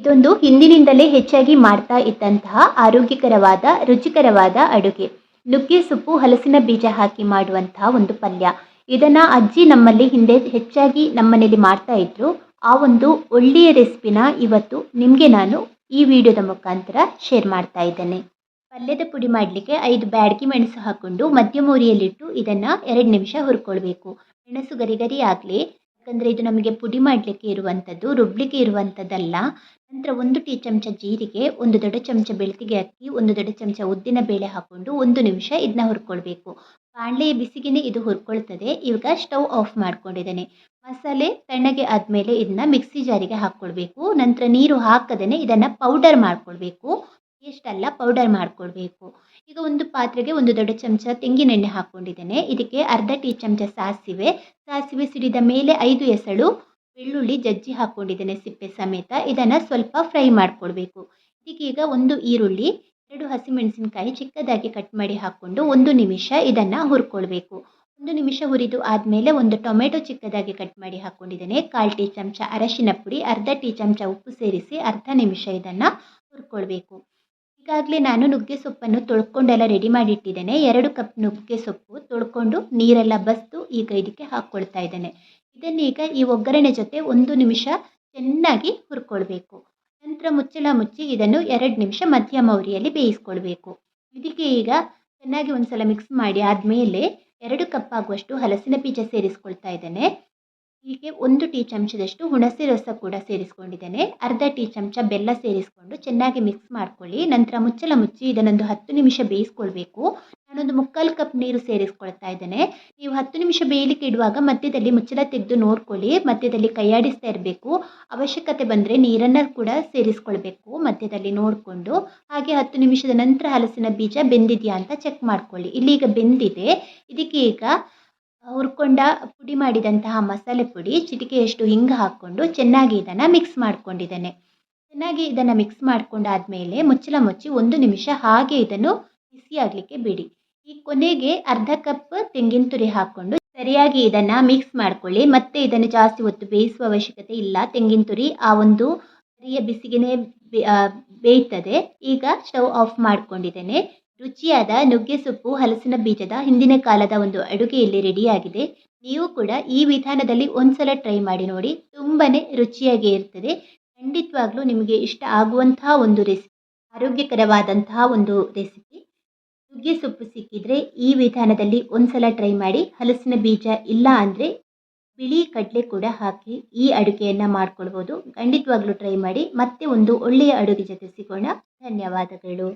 ಇದೊಂದು ಹಿಂದಿನಿಂದಲೇ ಹೆಚ್ಚಾಗಿ ಮಾಡ್ತಾ ಇದ್ದಂತಹ ಆರೋಗ್ಯಕರವಾದ, ರುಚಿಕರವಾದ ಅಡುಗೆ. ನುಗ್ಗೆ ಸೊಪ್ಪು, ಹಲಸಿನ ಬೀಜ ಹಾಕಿ ಮಾಡುವಂತಹ ಒಂದು ಪಲ್ಯ. ಇದನ್ನ ಅಜ್ಜಿ ನಮ್ಮಲ್ಲಿ ಹಿಂದೆ ಹೆಚ್ಚಾಗಿ ನಮ್ಮನೇಲಿ ಮಾಡ್ತಾ ಇದ್ರು. ಆ ಒಂದು ಒಳ್ಳೆಯ ರೆಸಿಪಿನ ಇವತ್ತು ನಿಮಗೆ ನಾನು ಈ ವಿಡಿಯೋದ ಮುಖಾಂತರ ಶೇರ್ ಮಾಡ್ತಾ ಇದ್ದೇನೆ. ಪಲ್ಯದ ಪುಡಿ ಮಾಡಲಿಕ್ಕೆ ಐದು ಬ್ಯಾಡಗಿ ಮೆಣಸು ಹಾಕ್ಕೊಂಡು ಮಧ್ಯಮ ಉರಿಯಲ್ಲಿಟ್ಟು ಇದನ್ನು ಎರಡು ನಿಮಿಷ ಹುರ್ಕೊಳ್ಬೇಕು. ಮೆಣಸು ಗರಿಗರಿ ಗರಿ ಆಗಲಿ ಯಾಕಂದರೆ ಇದು ನಮಗೆ ಪುಡಿ ಮಾಡಲಿಕ್ಕೆ ಇರುವಂಥದ್ದು ರುಬ್ಲಿಕ್ಕೆ ಇರುವಂಥದ್ದಲ್ಲ ನಂತರ ಒಂದು ಟೀ ಚಮಚ ಜೀರಿಗೆ, ಒಂದು ದೊಡ್ಡ ಚಮಚ ಬೆಳ್ತಿಗೆ ಅಕ್ಕಿ, ಒಂದು ದೊಡ್ಡ ಚಮಚ ಉದ್ದಿನ ಬೇಳೆ ಹಾಕ್ಕೊಂಡು ಒಂದು ನಿಮಿಷ ಇದನ್ನ ಹುರ್ಕೊಳ್ಬೇಕು. ಬಾಣಲೆ ಬಿಸಿಗೆನೆ ಇದು ಹುರ್ಕೊಳ್ತದೆ. ಇವಾಗ ಸ್ಟವ್ ಆಫ್ ಮಾಡ್ಕೊಂಡಿದ್ದೇನೆ. ಮಸಾಲೆ ತಣ್ಣಗೆ ಆದಮೇಲೆ ಇದನ್ನ ಮಿಕ್ಸಿ ಜಾರಿಗೆ ಹಾಕ್ಕೊಳ್ಬೇಕು. ನಂತರ ನೀರು ಹಾಕದೇ ಇದನ್ನು ಪೌಡರ್ ಮಾಡ್ಕೊಳ್ಬೇಕು. ಎಷ್ಟಲ್ಲ ಪೌಡರ್ ಮಾಡ್ಕೊಳ್ಬೇಕು ಈಗ ಒಂದು ಪಾತ್ರೆಗೆ ಒಂದು ದೊಡ್ಡ ಚಮಚ ತೆಂಗಿನೆಣ್ಣೆ ಹಾಕ್ಕೊಂಡಿದ್ದೇನೆ. ಇದಕ್ಕೆ ಅರ್ಧ ಟೀ ಚಮಚ ಸಾಸಿವೆ ಸಾಸಿವೆ ಸಿಡಿದ ಮೇಲೆ ಐದು ಎಸಳು ಬೆಳ್ಳುಳ್ಳಿ ಜಜ್ಜಿ ಹಾಕ್ಕೊಂಡಿದ್ದೇನೆ ಸಿಪ್ಪೆ ಸಮೇತ. ಇದನ್ನು ಸ್ವಲ್ಪ ಫ್ರೈ ಮಾಡ್ಕೊಳ್ಬೇಕು ಇದಕ್ಕೀಗ ಒಂದು ಈರುಳ್ಳಿ, ಎರಡು ಹಸಿಮೆಣಸಿನಕಾಯಿ ಚಿಕ್ಕದಾಗಿ ಕಟ್ ಮಾಡಿ ಹಾಕ್ಕೊಂಡು ಒಂದು ನಿಮಿಷ ಇದನ್ನು ಹುರ್ಕೊಳ್ಬೇಕು. ಒಂದು ನಿಮಿಷ ಹುರಿದು ಆದಮೇಲೆ ಒಂದು ಟೊಮೆಟೊ ಚಿಕ್ಕದಾಗಿ ಕಟ್ ಮಾಡಿ ಹಾಕ್ಕೊಂಡಿದ್ದೇನೆ. ಕಾಲು ಟೀ ಚಮಚ ಅರಶಿನ ಪುಡಿ, ಅರ್ಧ ಟೀ ಚಮಚ ಉಪ್ಪು ಸೇರಿಸಿ ಅರ್ಧ ನಿಮಿಷ ಇದನ್ನು ಹುರ್ಕೊಳ್ಬೇಕು. ಈಗಾಗಲೇ ನಾನು ನುಗ್ಗೆ ಸೊಪ್ಪನ್ನು ತೊಳ್ಕೊಂಡೆಲ್ಲ ರೆಡಿ ಮಾಡಿ ಇಟ್ಟಿದ್ದೇನೆ ಎರಡು ಕಪ್ ನುಗ್ಗೆ ಸೊಪ್ಪು ತೊಳ್ಕೊಂಡು ನೀರೆಲ್ಲ ಬಸ್ದು ಈಗ ಇದಕ್ಕೆ ಹಾಕ್ಕೊಳ್ತಾ ಇದ್ದೇನೆ. ಇದನ್ನೀಗ ಈ ಒಗ್ಗರಣೆ ಜೊತೆ ಒಂದು ನಿಮಿಷ ಚೆನ್ನಾಗಿ ಹುರ್ಕೊಳ್ಬೇಕು. ನಂತರ ಮುಚ್ಚಳ ಮುಚ್ಚಿ ಇದನ್ನು ಎರಡು ನಿಮಿಷ ಮಧ್ಯಮ ಉರಿಯಲ್ಲಿ ಬೇಯಿಸ್ಕೊಳ್ಬೇಕು. ಇದಕ್ಕೆ ಈಗ ಚೆನ್ನಾಗಿ ಒಂದು ಸಲ ಮಿಕ್ಸ್ ಮಾಡಿ ಆದಮೇಲೆ ಎರಡು ಕಪ್ ಆಗುವಷ್ಟು ಹಲಸಿನ ಬೀಜ ಸೇರಿಸ್ಕೊಳ್ತಾ ಇದ್ದೇನೆ. ಹೀಗೆ ಒಂದು ಟೀ ಚಮಚದಷ್ಟು ಹುಣಸೆ ರಸ ಕೂಡ ಸೇರಿಸ್ಕೊಂಡಿದ್ದೇನೆ. ಅರ್ಧ ಟೀ ಚಮಚ ಬೆಲ್ಲ ಸೇರಿಸ್ಕೊಂಡು ಚೆನ್ನಾಗಿ ಮಿಕ್ಸ್ ಮಾಡ್ಕೊಳ್ಳಿ. ನಂತರ ಮುಚ್ಚಲ ಮುಚ್ಚಿ ಇದನ್ನೊಂದು ಹತ್ತು ನಿಮಿಷ ಬೇಯಿಸ್ಕೊಳ್ಬೇಕು. ನಾನೊಂದು ಮುಕ್ಕಾಲು ಕಪ್ ನೀರು ಸೇರಿಸ್ಕೊಳ್ತಾ ಇದ್ದೇನೆ. ನೀವು ಹತ್ತು ನಿಮಿಷ ಬೇಯಲಿಕ್ಕೆ ಇಡುವಾಗ ಮಧ್ಯದಲ್ಲಿ ಮುಚ್ಚಳ ತೆಗೆದು ನೋಡ್ಕೊಳ್ಳಿ. ಮಧ್ಯದಲ್ಲಿ ಕೈಯಾಡಿಸ್ತಾ ಇರಬೇಕು. ಅವಶ್ಯಕತೆ ಬಂದರೆ ನೀರನ್ನು ಕೂಡ ಸೇರಿಸ್ಕೊಳ್ಬೇಕು ಮಧ್ಯದಲ್ಲಿ ನೋಡಿಕೊಂಡು. ಹಾಗೆ ಹತ್ತು ನಿಮಿಷದ ನಂತರ ಹಲಸಿನ ಬೀಜ ಬೆಂದಿದೆಯಾ ಅಂತ ಚೆಕ್ ಮಾಡ್ಕೊಳ್ಳಿ. ಇಲ್ಲಿ ಈಗ ಬೆಂದಿದೆ. ಇದಕ್ಕೆ ಈಗ ಹುರ್ಕೊಂಡ ಪುಡಿ ಮಾಡಿದಂತಹ ಮಸಾಲೆ ಪುಡಿ ಚಿಟಿಕೆಯಷ್ಟು ಹಿಂಗೆ ಹಾಕ್ಕೊಂಡು ಚೆನ್ನಾಗಿ ಇದನ್ನು ಮಿಕ್ಸ್ ಮಾಡ್ಕೊಂಡಿದ್ದೇನೆ. ಚೆನ್ನಾಗಿ ಇದನ್ನು ಮಿಕ್ಸ್ ಮಾಡ್ಕೊಂಡಾದಮೇಲೆ ಮುಚ್ಚಳ ಮುಚ್ಚಿ ಒಂದು ನಿಮಿಷ ಹಾಗೆ ಇದನ್ನು ಬಿಸಿಯಾಗಲಿಕ್ಕೆ ಬಿಡಿ. ಈ ಕೊನೆಗೆ ಅರ್ಧ ಕಪ್ ತೆಂಗಿನ ತುರಿ ಹಾಕ್ಕೊಂಡು ಸರಿಯಾಗಿ ಇದನ್ನು ಮಿಕ್ಸ್ ಮಾಡ್ಕೊಳ್ಳಿ. ಮತ್ತೆ ಇದನ್ನು ಜಾಸ್ತಿ ಹೊತ್ತು ಬೇಯಿಸುವ ಅವಶ್ಯಕತೆ ಇಲ್ಲ. ತೆಂಗಿನ ತುರಿ ಆ ಒಂದು ಸರಿಯ ಬಿಸಿಗೆನೇ ಬೇಯ್ತದೆ. ಈಗ ಸ್ಟವ್ ಆಫ್ ಮಾಡ್ಕೊಂಡಿದ್ದೇನೆ. ರುಚಿಯಾದ ನುಗ್ಗೆ ಸೊಪ್ಪು ಹಲಸಿನ ಬೀಜದ ಹಿಂದಿನ ಕಾಲದ ಒಂದು ಅಡುಗೆ ಇಲ್ಲಿ ರೆಡಿಯಾಗಿದೆ. ನೀವು ಕೂಡ ಈ ವಿಧಾನದಲ್ಲಿ ಒಂದ್ಸಲ ಟ್ರೈ ಮಾಡಿ ನೋಡಿ ತುಂಬಾ ರುಚಿಯಾಗಿ ಇರ್ತದೆ. ಖಂಡಿತವಾಗ್ಲೂ ನಿಮಗೆ ಇಷ್ಟ ಆಗುವಂತಹ ಒಂದು ರೆಸಿಪಿ ಆರೋಗ್ಯಕರವಾದಂತಹ ಒಂದು ರೆಸಿಪಿ ನುಗ್ಗೆ ಸೊಪ್ಪು ಸಿಕ್ಕಿದ್ರೆ ಈ ವಿಧಾನದಲ್ಲಿ ಒಂದ್ಸಲ ಟ್ರೈ ಮಾಡಿ, ಹಲಸಿನ ಬೀಜ ಇಲ್ಲ ಅಂದರೆ ಬಿಳಿ ಕಡಲೆ ಕೂಡ ಹಾಕಿ ಈ ಅಡುಗೆಯನ್ನು ಮಾಡ್ಕೊಳ್ಬೋದು. ಖಂಡಿತವಾಗ್ಲೂ ಟ್ರೈ ಮಾಡಿ, ಮತ್ತೆ ಒಂದು ಒಳ್ಳೆಯ ಅಡುಗೆ ಜೊತೆ ಸಿಗೋಣ. ಧನ್ಯವಾದಗಳು.